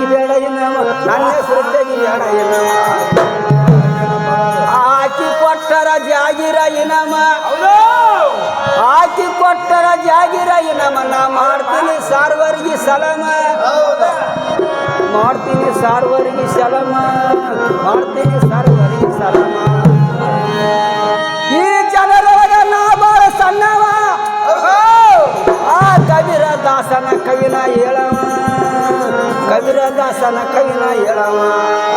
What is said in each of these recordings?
ನನ್ನ ಬೇಡ ಏನವ ನನ್ನ ಹೆಸರು ತೆಗಿಬೇಡ ಏನವ ಆಕಿ ಕೊಟ್ಟರ ಜಾಗಿರ ಇನಮ. ಆಕಿ ಕೊಟ್ಟರ ಜಾಗಿರ ಇನಮ. ನಾ ಮಾಡ್ತೀನಿ ಸಾರ್ವರ್ಗಿ ಸಲಮ. ಮಾಡ್ತೀನಿ ಸಾರ್ವರ್ಗಿ ಸಲಮ. ಮಾಡ್ತೀನಿ ಸಾರ್ವರ್ಗಿ ಸಲಮ. سنه کوي نه يړما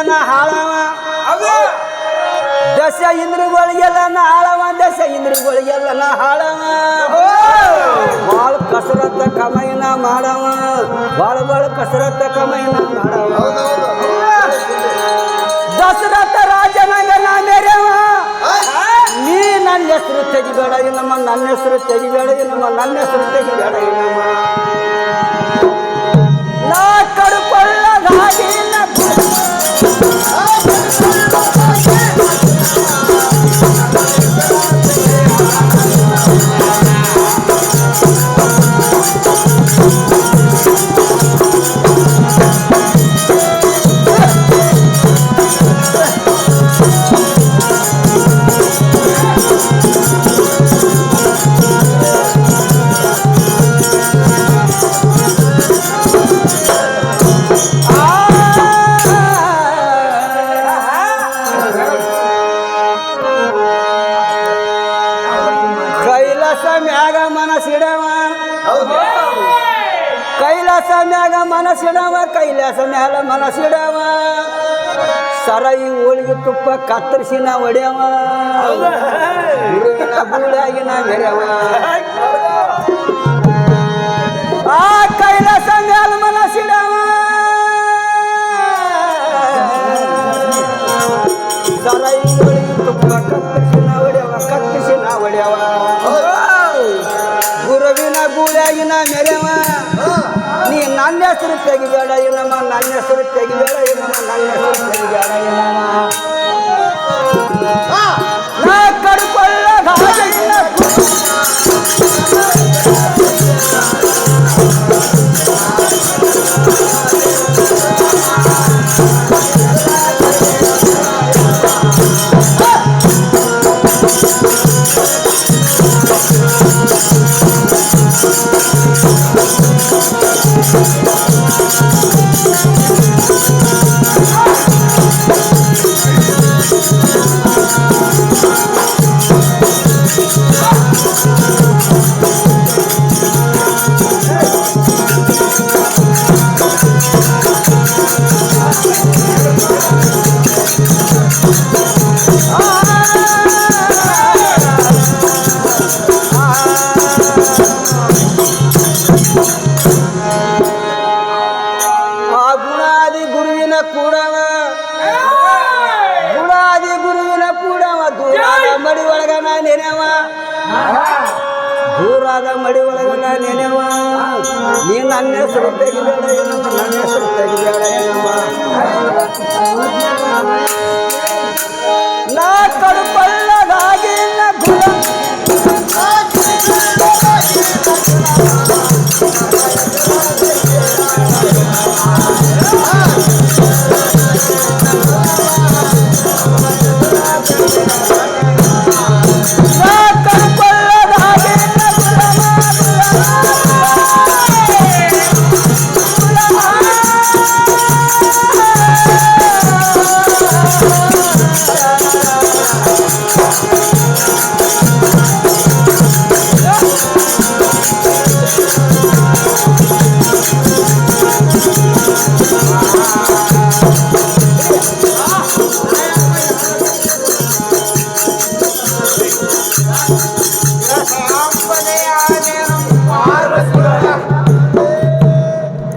ಇಂದ್ರಿಗಳಿಗೆಲ್ಲ ನಾ ಹಾಳವ. ದಶ ಇಂದ್ರಗಳಿಗೆಲ್ಲ ನಾ ಹಾಳವ ದಶ ಇಂದ್ರಗಳಿಗೆಲ್ಲ ನಾ ಹಾಳವ. ಬಾಳ ಕಸರತ್ತ ಕಮೈನ ಮಾಡವ. ಬಾಳ ಬಾಳ ಕಸರತ್ತ ಕಮೈನ ಮಾಡವ. ದಶರಥ ರಾಜನಾಗ ನಾ ಮೇರೆವ ನೀ ನನ್ನ ಹೆಸರು ತೆಗಿಬೇಡ ಏನಮ್ಮ ನನ್ನ ಹೆಸರು ತೆಗಿಬೇಡ ಏನಮ್ಮ ನನ್ನ ಹೆಸರು ತೆಗಿಬೇಡ ಏನಮ್ಮ ನಾ ಕಡ್ಕೊಳ್ಳದಾಗಿನ ಕೈಲಾಸ ಮ್ಯಾಗ ಮನಸ್ಸಿಡವ ಕೈಲಾಸ ಮ್ಯಾಗ ಮನಸ್ಸಿಡವ ಕೈಲಾಸ ಮ್ಯಾಲ ಮನಸ್ಸಿಡವ ಸರೈ ಹೋಳಿಗೆ ತುಪ್ಪ ಕತ್ತರಿಸಿ ನಾ ಒಡೆಯವ ಗುರುವಿನ ನಾ ಮೆರೆವ ಆ ಗೂಡಾಗಿನ ಮೆರೆವ ನೀ ನನ್ನ ಹೆಸರು ತೆಗಿಬೇಡ ಏನಮ್ಮ ನನ್ನ ಹೆಸರು ತೆಗಿಬೇಡ ಏನಮ್ಮ ನನ್ನ ಹೆಸರು ತೆಗಿಬೇಡ ಏನಮ್ಮ ನೆನೆವ. ದೂರಾದ ಮಡಿ ಒಳಗ ನೆನೆವ. ನೀ ನನ್ನ ಹೆಸರು ತೆಗಿಬೇಡ ನನ್ನ ಹೆಸರು ತೆಗಿಬೇಡ ಏನಮ್ಮ